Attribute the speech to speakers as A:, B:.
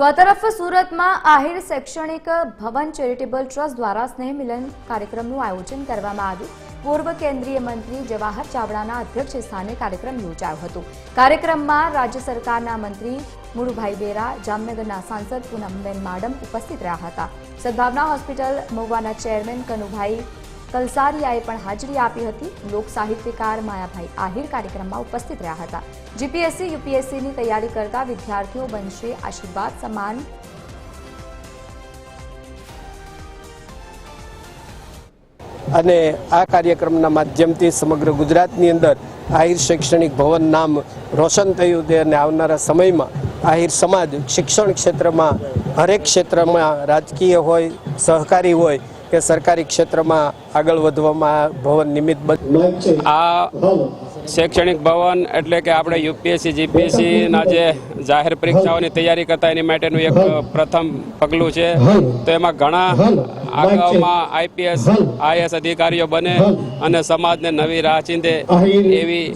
A: તો આ તરફ સુરતમાં આહિર શૈક્ષણિક ભવન ચેરિટેબલ ટ્રસ્ટ દ્વારા સ્નેહ મિલન કાર્યક્રમનું આયોજન કરવામાં આવ્યું. પૂર્વ કેન્દ્રીય મંત્રી જવાહર ચાવડાના અધ્યક્ષ સ્થાને કાર્યક્રમ યોજાયો હતો. કાર્યક્રમમાં રાજ્ય સરકારના મંત્રી મુળુભાઈ બેરા, જામનગરના સાંસદ પૂનમબેન માડમ ઉપસ્થિત રહ્યા હતા. સદભાવના હોસ્પિટલ મહુવાના ચેરમેન કનુભાઈ કલસારિયાએ પણ હાજરી આપી હતી. લોક સાહિત્યકાર માયાભાઈ આહિર કાર્યક્રમમાં ઉપસ્થિત રહ્યા હતા. જીપીએસસી, યુપીએસસીની તૈયારી કરતા વિદ્યાર્થીઓ બનશે આશીર્વાદ સમાન.
B: અને આ કાર્યક્રમના માધ્યમથી સમગ્ર ગુજરાતની અંદર આહિર શૈક્ષણિક ભવન નામ રોશન થયું છે અને આવનારા સમયમાં આહિર સમાજ શિક્ષણ ક્ષેત્રમાં, હરેક ક્ષેત્રમાં રાજકીય હોય, સહકારી હોય કે સરકારી ક્ષેત્રમાં આગળ વધવામાં ભવન નિમિત્ત
C: આ શૈક્ષણિક ભવન એટલે કે આપણે યુપીએસસી જીપીએસસીના જે જાહેર પરીક્ષાઓની તૈયારી કરતા એની માટેનું એક પ્રથમ પગલું છે. તો એમાં ઘણા આગળમાં આઈપીએસ આઈએસ અધિકારીઓ બને અને સમાજને નવી રાહ ચીંધે એવી